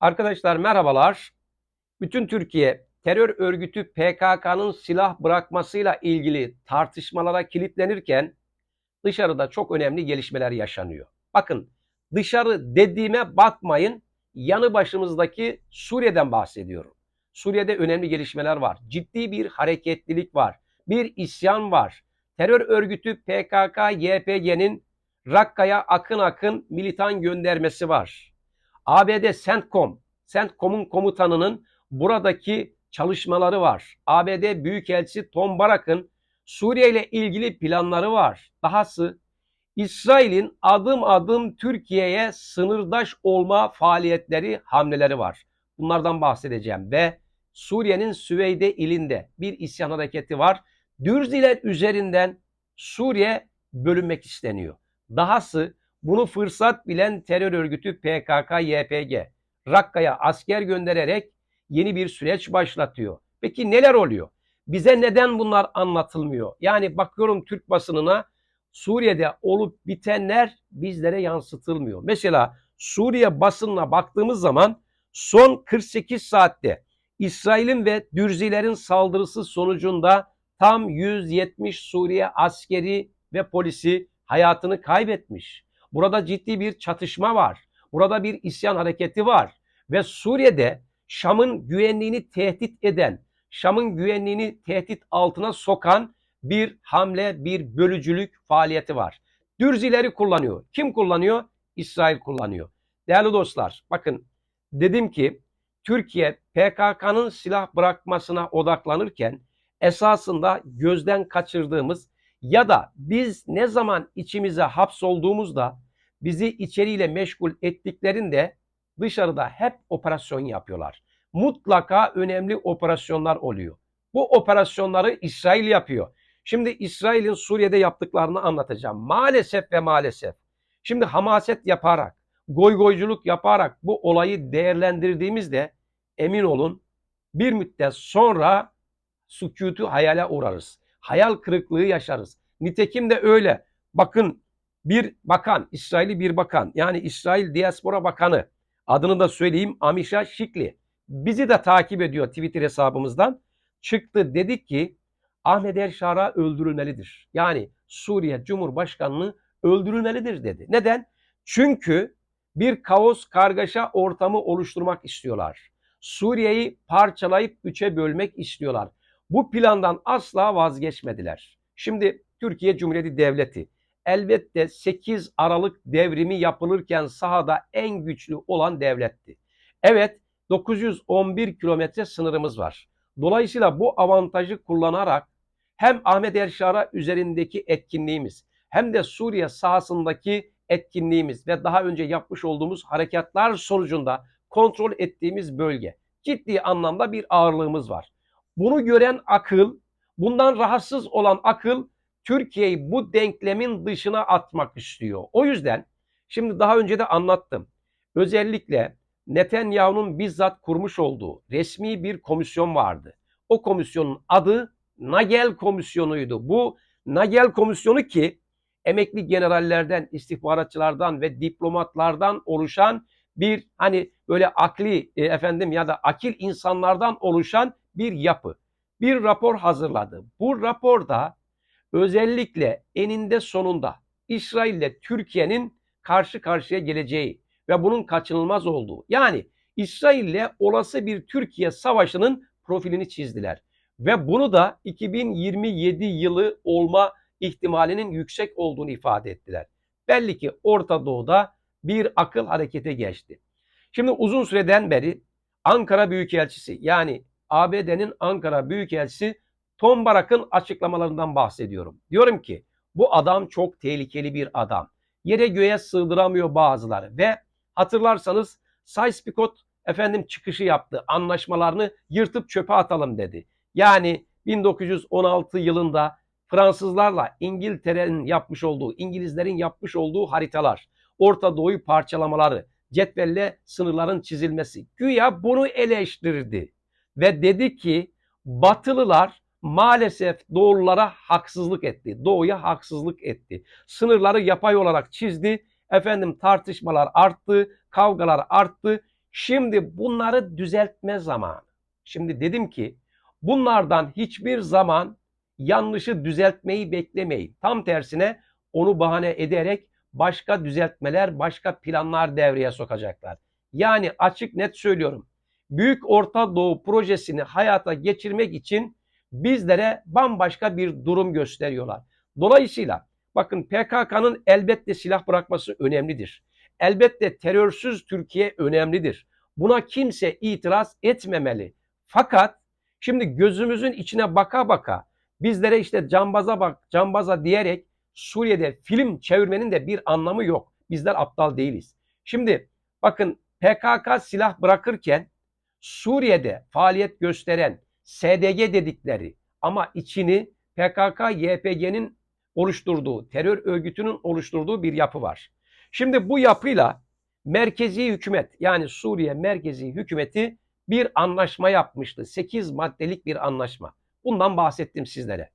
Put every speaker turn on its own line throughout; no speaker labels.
Arkadaşlar merhabalar. Bütün Türkiye terör örgütü PKK'nın silah bırakmasıyla ilgili tartışmalara kilitlenirken dışarıda çok önemli gelişmeler yaşanıyor. Bakın dışarı dediğime bakmayın. Yanı başımızdaki Suriye'den bahsediyorum. Suriye'de önemli gelişmeler var. Ciddi bir hareketlilik var. Bir isyan var. Terör örgütü PKK, YPG'nin Rakka'ya akın akın militan göndermesi var. ABD CENTCOM, CENTCOM'un komutanının buradaki çalışmaları var. ABD Büyükelçisi Tom Barak'ın Suriye ile ilgili planları var. Dahası İsrail'in adım adım Türkiye'ye sınırdaş olma faaliyetleri, hamleleri var. Bunlardan bahsedeceğim ve Suriye'nin Süveyde ilinde bir isyan hareketi var. Dürziler üzerinden Suriye bölünmek isteniyor. Dahası bunu fırsat bilen terör örgütü PKK-YPG Rakka'ya asker göndererek yeni bir süreç başlatıyor. Peki neler oluyor? Bize neden bunlar anlatılmıyor? Yani bakıyorum Türk basınına Suriye'de olup bitenler bizlere yansıtılmıyor. Mesela Suriye basınına baktığımız zaman son 48 saatte İsrail'in ve Dürzilerin saldırısı sonucunda tam 170 Suriye askeri ve polisi hayatını kaybetmiş. Burada ciddi bir çatışma var. Burada bir isyan hareketi var. Ve Suriye'de Şam'ın güvenliğini tehdit eden, Şam'ın güvenliğini tehdit altına sokan bir hamle, bir bölücülük faaliyeti var. Dürzileri kullanıyor. Kim kullanıyor? İsrail kullanıyor. Değerli dostlar, bakın dedim ki Türkiye PKK'nın silah bırakmasına odaklanırken esasında gözden kaçırdığımız ya da biz ne zaman içimize hapsolduğumuzda bizi içeriyle meşgul ettiklerinde dışarıda hep operasyon yapıyorlar. Mutlaka önemli operasyonlar oluyor. Bu operasyonları İsrail yapıyor. Şimdi İsrail'in Suriye'de yaptıklarını anlatacağım. Maalesef ve maalesef. Şimdi hamaset yaparak, goygoyculuk yaparak bu olayı değerlendirdiğimizde emin olun bir müddet sonra sükutu hayale uğrarız. Hayal kırıklığı yaşarız. Nitekim de öyle. Bakın bir bakan, İsrail'i bir bakan yani İsrail Diaspora Bakanı adını da söyleyeyim Amisha Şikli bizi de takip ediyor Twitter hesabımızdan. Çıktı dedik ki Ahmet Erşar'a öldürülmelidir. Yani Suriye Cumhurbaşkanlığı öldürülmelidir dedi. Neden? Çünkü bir kaos kargaşa ortamı oluşturmak istiyorlar. Suriye'yi parçalayıp üçe bölmek istiyorlar. Bu plandan asla vazgeçmediler. Şimdi Türkiye Cumhuriyeti Devleti elbette 8 Aralık devrimi yapılırken sahada en güçlü olan devletti. Evet 911 kilometre sınırımız var. Dolayısıyla bu avantajı kullanarak hem Ahmet Erşar'a üzerindeki etkinliğimiz hem de Suriye sahasındaki etkinliğimiz ve daha önce yapmış olduğumuz harekatlar sonucunda kontrol ettiğimiz bölge. Ciddi anlamda bir ağırlığımız var. Bunu gören akıl, bundan rahatsız olan akıl Türkiye'yi bu denklemin dışına atmak istiyor. O yüzden şimdi daha önce de anlattım. Özellikle Netanyahu'nun bizzat kurmuş olduğu resmi bir komisyon vardı. O komisyonun adı Nagel Komisyonu'ydu. Bu Nagel Komisyonu ki emekli generallerden, istihbaratçılardan ve diplomatlardan oluşan bir hani böyle akli e, efendim ya da akil insanlardan oluşan bir yapı. Bir rapor hazırladı. Bu raporda özellikle eninde sonunda İsrail ile Türkiye'nin karşı karşıya geleceği ve bunun kaçınılmaz olduğu yani İsrail ile olası bir Türkiye savaşının profilini çizdiler. Ve bunu da 2027 yılı olma ihtimalinin yüksek olduğunu ifade ettiler. Belli ki Orta Doğu'da bir akıl harekete geçti. Şimdi uzun süreden beri Ankara Büyükelçisi yani ABD'nin Ankara Büyükelçisi Tom Barak'ın açıklamalarından bahsediyorum. Diyorum ki bu adam çok tehlikeli bir adam. Yere göğe sığdıramıyor bazıları ve hatırlarsanız Sykes-Picot efendim çıkışı yaptı. Anlaşmalarını yırtıp çöpe atalım dedi. Yani 1916 yılında Fransızlarla İngiltere'nin yapmış olduğu, İngilizlerin yapmış olduğu haritalar, Orta Doğu'yu parçalamaları, cetvelle sınırların çizilmesi. Güya bunu eleştirdi ve dedi ki Batılılar maalesef Doğululara haksızlık etti. Doğuya haksızlık etti. Sınırları yapay olarak çizdi. Efendim tartışmalar arttı, kavgalar arttı. Şimdi bunları düzeltme zamanı. Şimdi dedim ki bunlardan hiçbir zaman yanlışı düzeltmeyi beklemeyin. Tam tersine onu bahane ederek başka düzeltmeler, başka planlar devreye sokacaklar. Yani açık net söylüyorum. Büyük Orta Doğu projesini hayata geçirmek için bizlere bambaşka bir durum gösteriyorlar. Dolayısıyla bakın PKK'nın elbette silah bırakması önemlidir. Elbette terörsüz Türkiye önemlidir. Buna kimse itiraz etmemeli. Fakat şimdi gözümüzün içine baka baka bizlere işte cambaza bak, cambaza diyerek Suriye'de film çevirmenin de bir anlamı yok. Bizler aptal değiliz. Şimdi bakın PKK silah bırakırken Suriye'de faaliyet gösteren SDG dedikleri ama içini PKK, YPG'nin oluşturduğu, terör örgütünün oluşturduğu bir yapı var. Şimdi bu yapıyla merkezi hükümet yani Suriye merkezi hükümeti bir anlaşma yapmıştı. 8 maddelik bir anlaşma. Bundan bahsettim sizlere.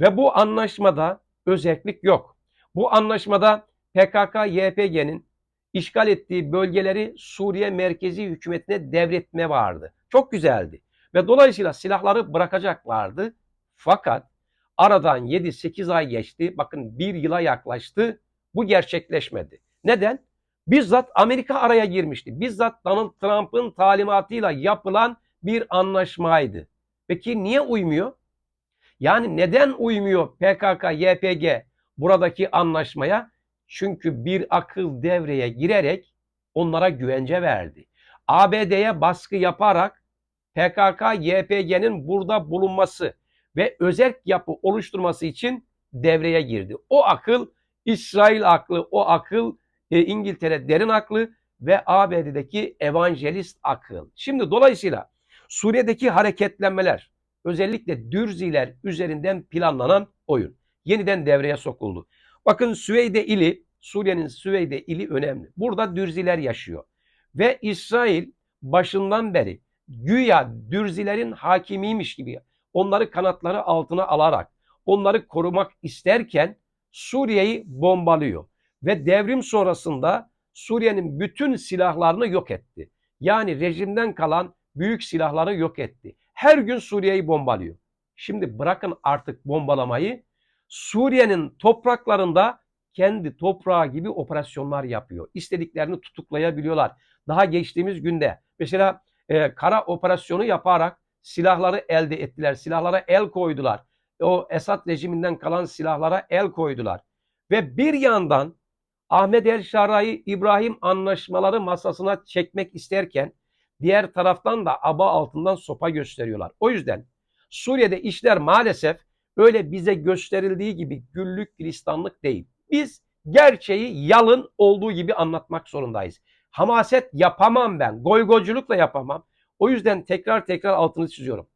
Ve bu anlaşmada özellik yok. Bu anlaşmada PKK, YPG'nin işgal ettiği bölgeleri Suriye merkezi hükümetine devretme vardı. Çok güzeldi. Ve dolayısıyla silahları bırakacaklardı. Fakat aradan 7-8 ay geçti. Bakın bir yıla yaklaştı. Bu gerçekleşmedi. Neden? Bizzat Amerika araya girmişti. Bizzat Donald Trump'ın talimatıyla yapılan bir anlaşmaydı. Peki niye uymuyor? Yani neden uymuyor PKK, YPG buradaki anlaşmaya? Çünkü bir akıl devreye girerek onlara güvence verdi. ABD'ye baskı yaparak PKK, YPG'nin burada bulunması ve özel yapı oluşturması için devreye girdi. O akıl İsrail aklı, o akıl e, İngiltere derin aklı ve ABD'deki evangelist akıl. Şimdi dolayısıyla Suriye'deki hareketlenmeler özellikle Dürziler üzerinden planlanan oyun yeniden devreye sokuldu. Bakın Süveyde ili, Suriye'nin Süveyde ili önemli. Burada Dürziler yaşıyor. Ve İsrail başından beri güya Dürzilerin hakimiymiş gibi onları kanatları altına alarak onları korumak isterken Suriye'yi bombalıyor. Ve devrim sonrasında Suriye'nin bütün silahlarını yok etti. Yani rejimden kalan büyük silahları yok etti. Her gün Suriye'yi bombalıyor. Şimdi bırakın artık bombalamayı. Suriye'nin topraklarında kendi toprağı gibi operasyonlar yapıyor. İstediklerini tutuklayabiliyorlar. Daha geçtiğimiz günde mesela e, kara operasyonu yaparak silahları elde ettiler. Silahlara el koydular. O Esad rejiminden kalan silahlara el koydular. Ve bir yandan Ahmet El Şara'yı İbrahim anlaşmaları masasına çekmek isterken diğer taraftan da aba altından sopa gösteriyorlar. O yüzden Suriye'de işler maalesef öyle bize gösterildiği gibi güllük gülistanlık değil. Biz gerçeği yalın olduğu gibi anlatmak zorundayız. Hamaset yapamam ben. Goygoculukla yapamam. O yüzden tekrar tekrar altını çiziyorum.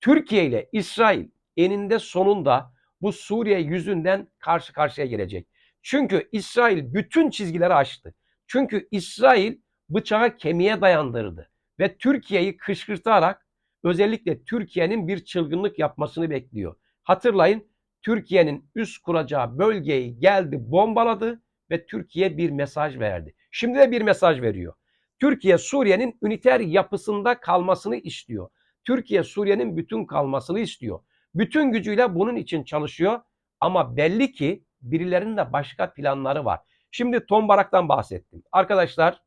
Türkiye ile İsrail eninde sonunda bu Suriye yüzünden karşı karşıya gelecek. Çünkü İsrail bütün çizgileri aştı. Çünkü İsrail bıçağı kemiğe dayandırdı ve Türkiye'yi kışkırtarak özellikle Türkiye'nin bir çılgınlık yapmasını bekliyor. Hatırlayın Türkiye'nin üst kuracağı bölgeyi geldi bombaladı ve Türkiye bir mesaj verdi. Şimdi de bir mesaj veriyor. Türkiye Suriye'nin üniter yapısında kalmasını istiyor. Türkiye Suriye'nin bütün kalmasını istiyor. Bütün gücüyle bunun için çalışıyor ama belli ki birilerinin de başka planları var. Şimdi Tom Barak'tan bahsettim. Arkadaşlar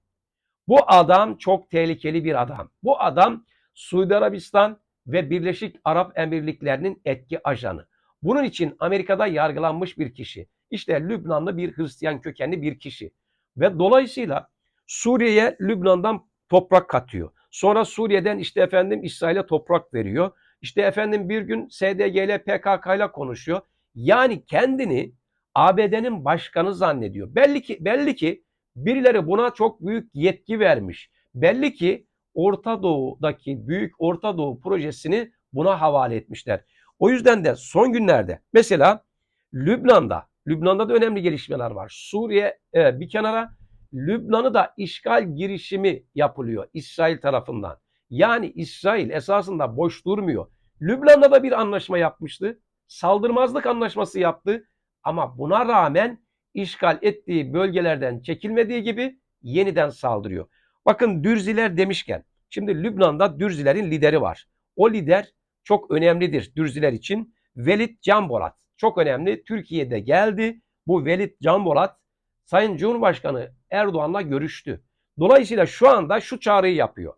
bu adam çok tehlikeli bir adam. Bu adam Suudi Arabistan ve Birleşik Arap Emirlikleri'nin etki ajanı. Bunun için Amerika'da yargılanmış bir kişi. İşte Lübnanlı bir Hristiyan kökenli bir kişi. Ve dolayısıyla Suriye'ye Lübnan'dan toprak katıyor. Sonra Suriye'den işte efendim İsrail'e toprak veriyor. İşte efendim bir gün SDG ile PKK ile konuşuyor. Yani kendini ABD'nin başkanı zannediyor. Belli ki belli ki birileri buna çok büyük yetki vermiş. Belli ki Orta Doğu'daki büyük Orta Doğu projesini buna havale etmişler. O yüzden de son günlerde mesela Lübnan'da, Lübnan'da da önemli gelişmeler var. Suriye e, bir kenara, Lübnan'ı da işgal girişimi yapılıyor İsrail tarafından. Yani İsrail esasında boş durmuyor. Lübnan'da da bir anlaşma yapmıştı. Saldırmazlık anlaşması yaptı. Ama buna rağmen işgal ettiği bölgelerden çekilmediği gibi yeniden saldırıyor. Bakın Dürziler demişken, şimdi Lübnan'da Dürzilerin lideri var. O lider çok önemlidir Dürziler için. Velid Canbolat. Çok önemli. Türkiye'de geldi. Bu Velid Canbolat Sayın Cumhurbaşkanı Erdoğan'la görüştü. Dolayısıyla şu anda şu çağrıyı yapıyor.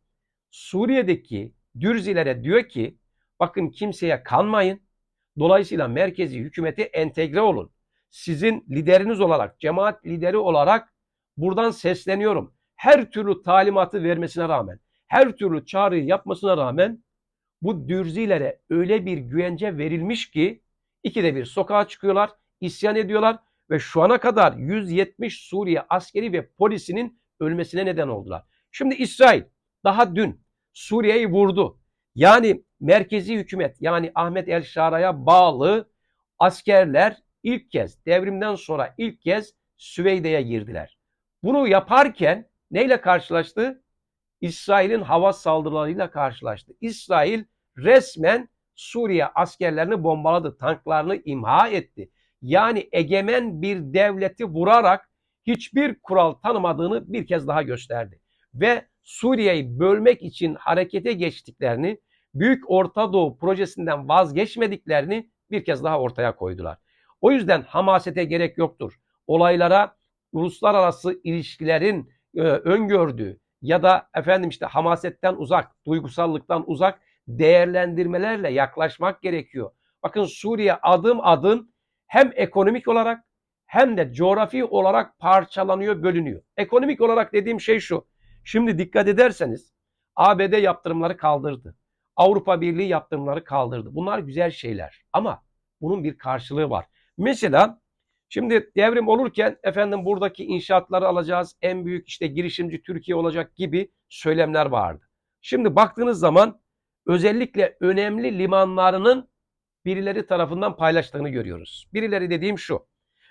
Suriye'deki Dürzilere diyor ki bakın kimseye kanmayın. Dolayısıyla merkezi hükümete entegre olun. Sizin lideriniz olarak, cemaat lideri olarak buradan sesleniyorum. Her türlü talimatı vermesine rağmen, her türlü çağrıyı yapmasına rağmen bu dürzilere öyle bir güvence verilmiş ki ikide bir sokağa çıkıyorlar, isyan ediyorlar ve şu ana kadar 170 Suriye askeri ve polisinin ölmesine neden oldular. Şimdi İsrail daha dün Suriye'yi vurdu. Yani merkezi hükümet yani Ahmet El Şara'ya bağlı askerler ilk kez devrimden sonra ilk kez Süveyde'ye girdiler. Bunu yaparken neyle karşılaştı? İsrail'in hava saldırılarıyla karşılaştı. İsrail resmen Suriye askerlerini bombaladı, tanklarını imha etti. Yani egemen bir devleti vurarak hiçbir kural tanımadığını bir kez daha gösterdi. Ve Suriye'yi bölmek için harekete geçtiklerini, Büyük Orta Doğu projesinden vazgeçmediklerini bir kez daha ortaya koydular. O yüzden hamasete gerek yoktur. Olaylara uluslararası ilişkilerin e, öngördüğü ya da efendim işte hamasetten uzak, duygusallıktan uzak değerlendirmelerle yaklaşmak gerekiyor. Bakın Suriye adım adım hem ekonomik olarak hem de coğrafi olarak parçalanıyor, bölünüyor. Ekonomik olarak dediğim şey şu. Şimdi dikkat ederseniz ABD yaptırımları kaldırdı. Avrupa Birliği yaptırımları kaldırdı. Bunlar güzel şeyler ama bunun bir karşılığı var. Mesela şimdi devrim olurken efendim buradaki inşaatları alacağız. En büyük işte girişimci Türkiye olacak gibi söylemler vardı. Şimdi baktığınız zaman özellikle önemli limanlarının birileri tarafından paylaştığını görüyoruz. Birileri dediğim şu.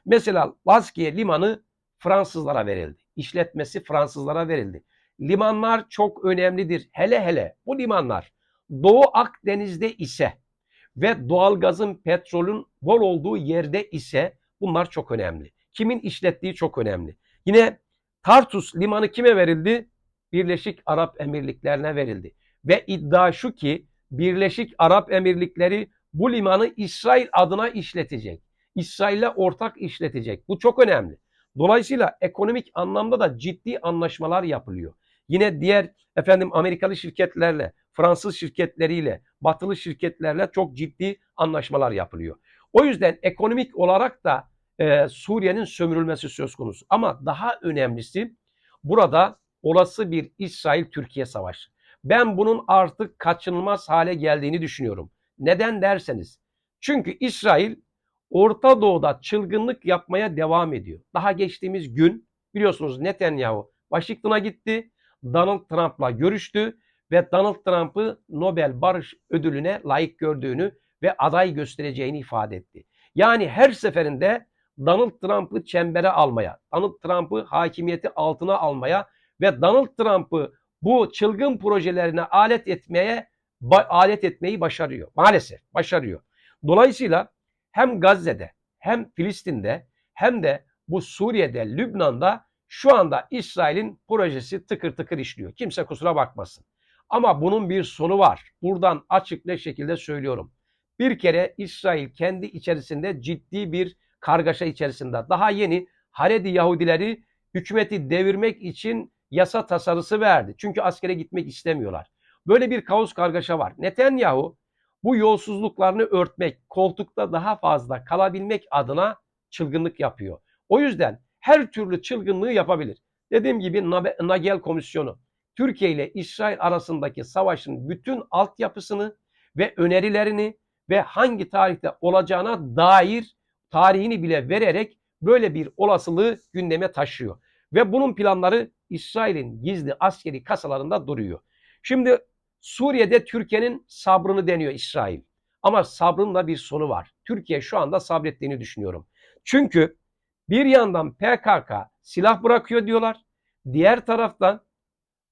Mesela Laskiye limanı Fransızlara verildi. İşletmesi Fransızlara verildi. Limanlar çok önemlidir. Hele hele bu limanlar Doğu Akdeniz'de ise ve doğalgazın, petrolün bol olduğu yerde ise bunlar çok önemli. Kimin işlettiği çok önemli. Yine Tartus limanı kime verildi? Birleşik Arap Emirlikleri'ne verildi. Ve iddia şu ki Birleşik Arap Emirlikleri bu limanı İsrail adına işletecek. İsrail'le ortak işletecek. Bu çok önemli. Dolayısıyla ekonomik anlamda da ciddi anlaşmalar yapılıyor. Yine diğer efendim Amerikalı şirketlerle, Fransız şirketleriyle, batılı şirketlerle çok ciddi anlaşmalar yapılıyor. O yüzden ekonomik olarak da e, Suriye'nin sömürülmesi söz konusu. Ama daha önemlisi burada olası bir İsrail-Türkiye savaşı. Ben bunun artık kaçınılmaz hale geldiğini düşünüyorum. Neden derseniz. Çünkü İsrail Orta Doğu'da çılgınlık yapmaya devam ediyor. Daha geçtiğimiz gün biliyorsunuz Netanyahu Washington'a gitti. Donald Trump'la görüştü ve Donald Trump'ı Nobel Barış Ödülü'ne layık gördüğünü ve aday göstereceğini ifade etti. Yani her seferinde Donald Trump'ı çembere almaya, Donald Trump'ı hakimiyeti altına almaya ve Donald Trump'ı bu çılgın projelerine alet etmeye alet etmeyi başarıyor. Maalesef başarıyor. Dolayısıyla hem Gazze'de hem Filistin'de hem de bu Suriye'de, Lübnan'da şu anda İsrail'in projesi tıkır tıkır işliyor. Kimse kusura bakmasın. Ama bunun bir sonu var. Buradan açık ne şekilde söylüyorum. Bir kere İsrail kendi içerisinde ciddi bir kargaşa içerisinde. Daha yeni Haredi Yahudileri hükümeti devirmek için yasa tasarısı verdi. Çünkü askere gitmek istemiyorlar. Böyle bir kaos kargaşa var. Netanyahu bu yolsuzluklarını örtmek, koltukta daha fazla kalabilmek adına çılgınlık yapıyor. O yüzden her türlü çılgınlığı yapabilir. Dediğim gibi Nagel Komisyonu Türkiye ile İsrail arasındaki savaşın bütün altyapısını ve önerilerini ve hangi tarihte olacağına dair tarihini bile vererek böyle bir olasılığı gündeme taşıyor. Ve bunun planları İsrail'in gizli askeri kasalarında duruyor. Şimdi Suriye'de Türkiye'nin sabrını deniyor İsrail. Ama sabrın da bir sonu var. Türkiye şu anda sabrettiğini düşünüyorum. Çünkü bir yandan PKK silah bırakıyor diyorlar. Diğer taraftan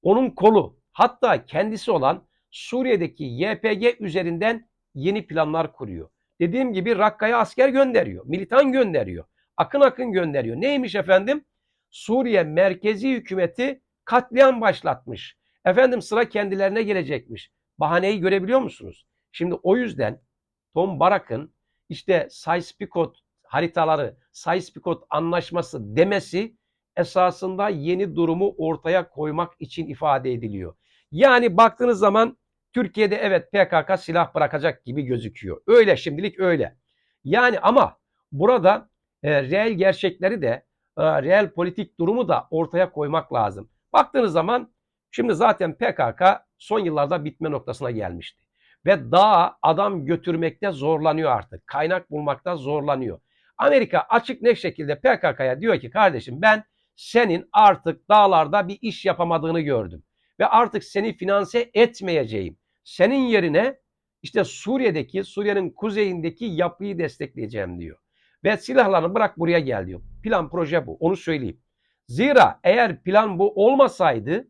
onun kolu hatta kendisi olan Suriye'deki YPG üzerinden yeni planlar kuruyor. Dediğim gibi Rakka'ya asker gönderiyor, militan gönderiyor, akın akın gönderiyor. Neymiş efendim? Suriye merkezi hükümeti Katliam başlatmış. Efendim sıra kendilerine gelecekmiş. Bahaneyi görebiliyor musunuz? Şimdi o yüzden Tom Barak'ın işte Sykes-Picot haritaları, Sykes-Picot anlaşması demesi esasında yeni durumu ortaya koymak için ifade ediliyor. Yani baktığınız zaman Türkiye'de evet PKK silah bırakacak gibi gözüküyor. Öyle şimdilik öyle. Yani ama burada e, reel gerçekleri de e, reel politik durumu da ortaya koymak lazım. Baktığınız zaman şimdi zaten PKK son yıllarda bitme noktasına gelmişti. Ve daha adam götürmekte zorlanıyor artık. Kaynak bulmakta zorlanıyor. Amerika açık ne şekilde PKK'ya diyor ki kardeşim ben senin artık dağlarda bir iş yapamadığını gördüm. Ve artık seni finanse etmeyeceğim. Senin yerine işte Suriye'deki, Suriye'nin kuzeyindeki yapıyı destekleyeceğim diyor. Ve silahlarını bırak buraya gel diyor. Plan proje bu. Onu söyleyeyim. Zira eğer plan bu olmasaydı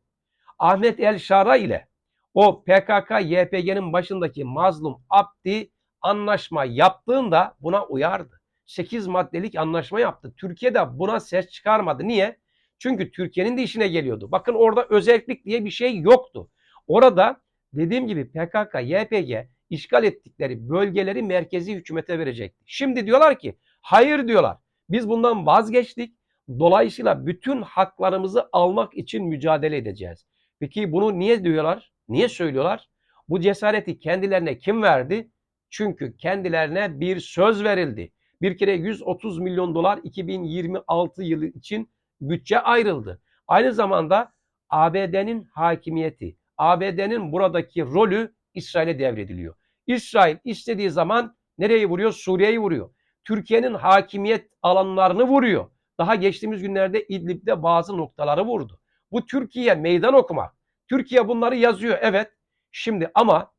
Ahmet El Şara ile o PKK YPG'nin başındaki Mazlum Abdi anlaşma yaptığında buna uyardı. 8 maddelik anlaşma yaptı. Türkiye de buna ses çıkarmadı. Niye? Çünkü Türkiye'nin de işine geliyordu. Bakın orada özellik diye bir şey yoktu. Orada dediğim gibi PKK, YPG işgal ettikleri bölgeleri merkezi hükümete verecekti. Şimdi diyorlar ki hayır diyorlar. Biz bundan vazgeçtik. Dolayısıyla bütün haklarımızı almak için mücadele edeceğiz. Peki bunu niye diyorlar? Niye söylüyorlar? Bu cesareti kendilerine kim verdi? Çünkü kendilerine bir söz verildi. Bir kere 130 milyon dolar 2026 yılı için bütçe ayrıldı. Aynı zamanda ABD'nin hakimiyeti, ABD'nin buradaki rolü İsrail'e devrediliyor. İsrail istediği zaman nereyi vuruyor? Suriye'yi vuruyor. Türkiye'nin hakimiyet alanlarını vuruyor. Daha geçtiğimiz günlerde İdlib'de bazı noktaları vurdu. Bu Türkiye meydan okumak. Türkiye bunları yazıyor evet. Şimdi ama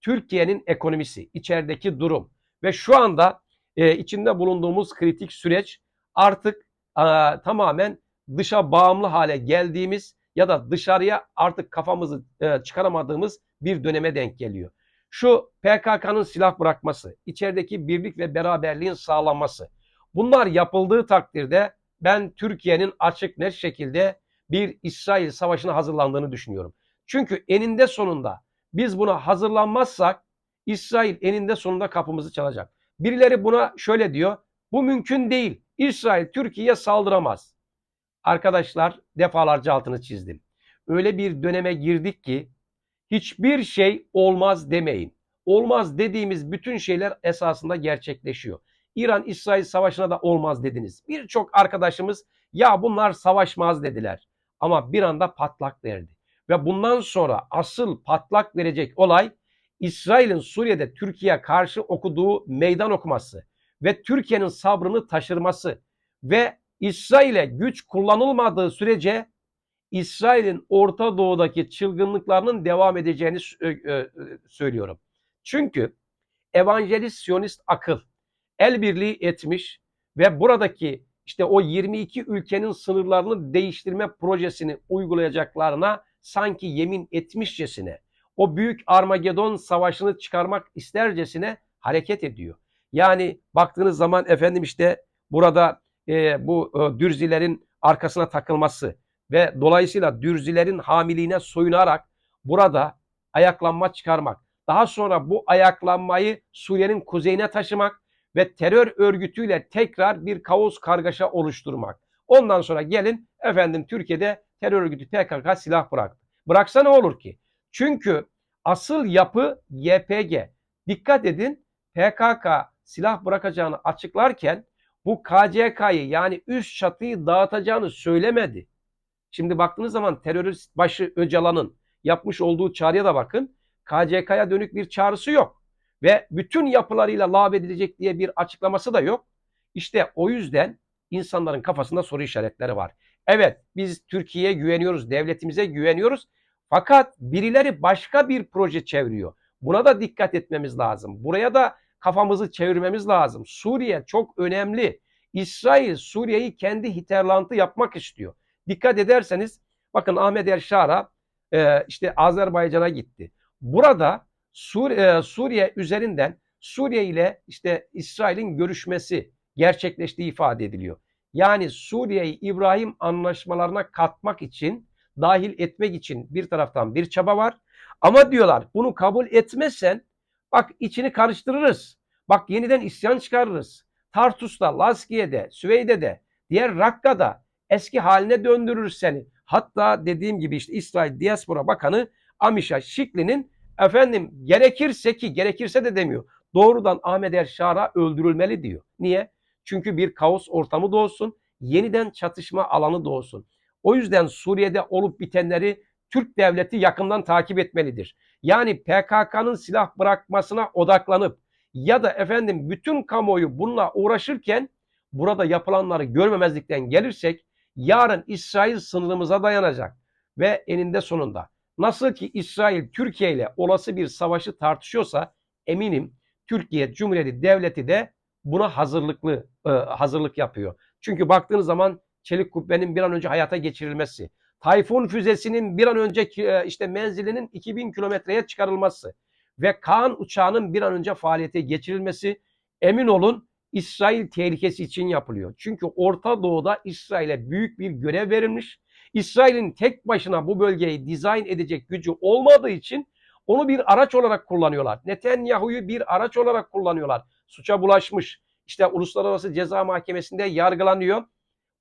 Türkiye'nin ekonomisi, içerideki durum ve şu anda e, içinde bulunduğumuz kritik süreç artık e, tamamen dışa bağımlı hale geldiğimiz ya da dışarıya artık kafamızı e, çıkaramadığımız bir döneme denk geliyor. Şu PKK'nın silah bırakması, içerideki birlik ve beraberliğin sağlanması. Bunlar yapıldığı takdirde ben Türkiye'nin açık net şekilde bir İsrail savaşına hazırlandığını düşünüyorum. Çünkü eninde sonunda biz buna hazırlanmazsak İsrail eninde sonunda kapımızı çalacak. Birileri buna şöyle diyor. Bu mümkün değil. İsrail Türkiye'ye saldıramaz. Arkadaşlar defalarca altını çizdim. Öyle bir döneme girdik ki hiçbir şey olmaz demeyin. Olmaz dediğimiz bütün şeyler esasında gerçekleşiyor. İran-İsrail savaşına da olmaz dediniz. Birçok arkadaşımız ya bunlar savaşmaz dediler. Ama bir anda patlak verdi. Ve bundan sonra asıl patlak verecek olay İsrail'in Suriye'de Türkiye'ye karşı okuduğu meydan okuması ve Türkiye'nin sabrını taşırması ve İsrail'e güç kullanılmadığı sürece İsrail'in Orta Doğu'daki çılgınlıklarının devam edeceğini söylüyorum. Çünkü evangelist siyonist akıl el birliği etmiş ve buradaki işte o 22 ülkenin sınırlarını değiştirme projesini uygulayacaklarına sanki yemin etmişçesine o büyük Armagedon savaşını çıkarmak istercesine hareket ediyor. Yani baktığınız zaman efendim işte burada e, bu e, dürzilerin arkasına takılması ve dolayısıyla dürzilerin hamiliğine soyunarak burada ayaklanma çıkarmak. Daha sonra bu ayaklanmayı Suriye'nin kuzeyine taşımak ve terör örgütüyle tekrar bir kaos kargaşa oluşturmak. Ondan sonra gelin efendim Türkiye'de terör örgütü PKK silah bıraktı. Bıraksa ne olur ki? Çünkü asıl yapı YPG. Dikkat edin PKK silah bırakacağını açıklarken bu KCK'yı yani üst çatıyı dağıtacağını söylemedi. Şimdi baktığınız zaman terörist başı Öcalan'ın yapmış olduğu çağrıya da bakın. KCK'ya dönük bir çağrısı yok. Ve bütün yapılarıyla lağvedilecek diye bir açıklaması da yok. İşte o yüzden insanların kafasında soru işaretleri var. Evet biz Türkiye'ye güveniyoruz, devletimize güveniyoruz. Fakat birileri başka bir proje çeviriyor. Buna da dikkat etmemiz lazım. Buraya da kafamızı çevirmemiz lazım. Suriye çok önemli. İsrail Suriye'yi kendi Hitlerlantı yapmak istiyor. Dikkat ederseniz bakın Ahmet Erşara e, işte Azerbaycan'a gitti. Burada Sur e, Suriye üzerinden Suriye ile işte İsrail'in görüşmesi gerçekleştiği ifade ediliyor. Yani Suriye'yi İbrahim anlaşmalarına katmak için dahil etmek için bir taraftan bir çaba var. Ama diyorlar bunu kabul etmezsen bak içini karıştırırız. Bak yeniden isyan çıkarırız. Tartus'ta, Laskiye'de, Süveyde'de, diğer Rakka'da eski haline döndürürüz seni. Hatta dediğim gibi işte İsrail Diaspora Bakanı Amisha Şikli'nin efendim gerekirse ki gerekirse de demiyor. Doğrudan Ahmet Erşar'a öldürülmeli diyor. Niye? Çünkü bir kaos ortamı doğsun, yeniden çatışma alanı doğsun. O yüzden Suriye'de olup bitenleri Türk devleti yakından takip etmelidir. Yani PKK'nın silah bırakmasına odaklanıp ya da efendim bütün kamuoyu bununla uğraşırken burada yapılanları görmemezlikten gelirsek yarın İsrail sınırımıza dayanacak ve eninde sonunda nasıl ki İsrail Türkiye ile olası bir savaşı tartışıyorsa eminim Türkiye Cumhuriyeti Devleti de buna hazırlıklı e, hazırlık yapıyor. Çünkü baktığınız zaman çelik kubbenin bir an önce hayata geçirilmesi, Tayfun füzesinin bir an önce e, işte menzilinin 2000 kilometreye çıkarılması ve Kaan uçağının bir an önce faaliyete geçirilmesi emin olun İsrail tehlikesi için yapılıyor. Çünkü Orta Doğu'da İsrail'e büyük bir görev verilmiş. İsrail'in tek başına bu bölgeyi dizayn edecek gücü olmadığı için onu bir araç olarak kullanıyorlar. Netanyahu'yu bir araç olarak kullanıyorlar. Suça bulaşmış. İşte Uluslararası Ceza Mahkemesi'nde yargılanıyor.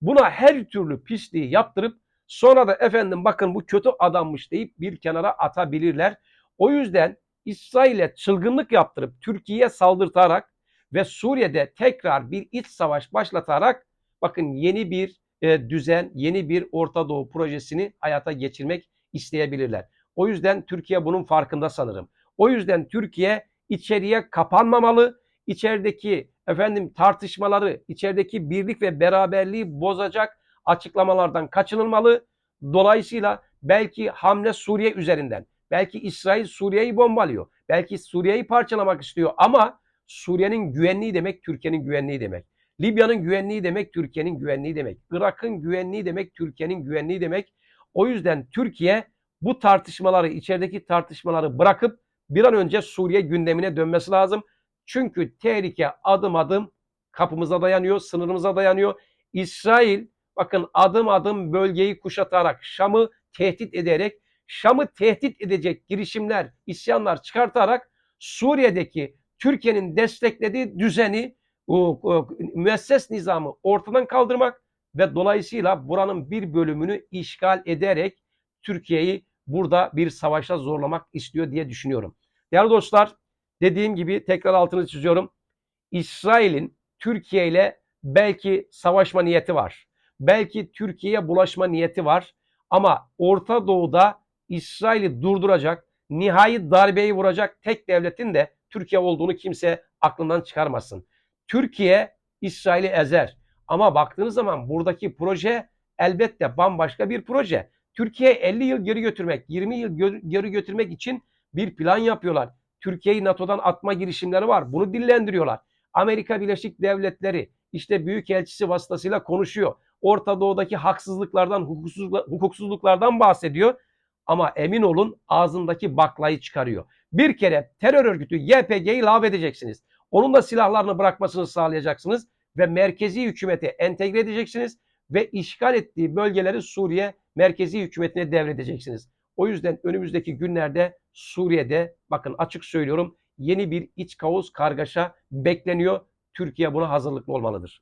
Buna her türlü pisliği yaptırıp sonra da efendim bakın bu kötü adammış deyip bir kenara atabilirler. O yüzden İsrail'e çılgınlık yaptırıp Türkiye'ye saldırtarak ve Suriye'de tekrar bir iç savaş başlatarak bakın yeni bir e, düzen, yeni bir Orta Doğu projesini hayata geçirmek isteyebilirler. O yüzden Türkiye bunun farkında sanırım. O yüzden Türkiye içeriye kapanmamalı. İçerideki efendim tartışmaları, içerideki birlik ve beraberliği bozacak açıklamalardan kaçınılmalı. Dolayısıyla belki hamle Suriye üzerinden, belki İsrail Suriye'yi bombalıyor, belki Suriye'yi parçalamak istiyor ama Suriye'nin güvenliği demek Türkiye'nin güvenliği demek. Libya'nın güvenliği demek Türkiye'nin güvenliği demek. Irak'ın güvenliği demek Türkiye'nin güvenliği demek. O yüzden Türkiye bu tartışmaları, içerideki tartışmaları bırakıp bir an önce Suriye gündemine dönmesi lazım. Çünkü tehlike adım adım kapımıza dayanıyor, sınırımıza dayanıyor. İsrail bakın adım adım bölgeyi kuşatarak, Şam'ı tehdit ederek, Şam'ı tehdit edecek girişimler, isyanlar çıkartarak Suriye'deki Türkiye'nin desteklediği düzeni, müesses nizamı ortadan kaldırmak ve dolayısıyla buranın bir bölümünü işgal ederek Türkiye'yi burada bir savaşa zorlamak istiyor diye düşünüyorum. Değerli dostlar, dediğim gibi tekrar altını çiziyorum. İsrail'in Türkiye ile belki savaşma niyeti var. Belki Türkiye'ye bulaşma niyeti var. Ama Orta Doğu'da İsrail'i durduracak, nihai darbeyi vuracak tek devletin de Türkiye olduğunu kimse aklından çıkarmasın. Türkiye İsrail'i ezer. Ama baktığınız zaman buradaki proje elbette bambaşka bir proje. Türkiye 50 yıl geri götürmek, 20 yıl geri götürmek için bir plan yapıyorlar. Türkiye'yi NATO'dan atma girişimleri var. Bunu dillendiriyorlar. Amerika Birleşik Devletleri işte büyükelçisi vasıtasıyla konuşuyor. Orta Doğu'daki haksızlıklardan, hukuksuzluklardan bahsediyor. Ama emin olun ağzındaki baklayı çıkarıyor. Bir kere terör örgütü YPG'yi edeceksiniz. Onun da silahlarını bırakmasını sağlayacaksınız ve merkezi hükümete entegre edeceksiniz ve işgal ettiği bölgeleri Suriye merkezi hükümetine devredeceksiniz. O yüzden önümüzdeki günlerde Suriye'de bakın açık söylüyorum yeni bir iç kaos kargaşa bekleniyor. Türkiye buna hazırlıklı olmalıdır.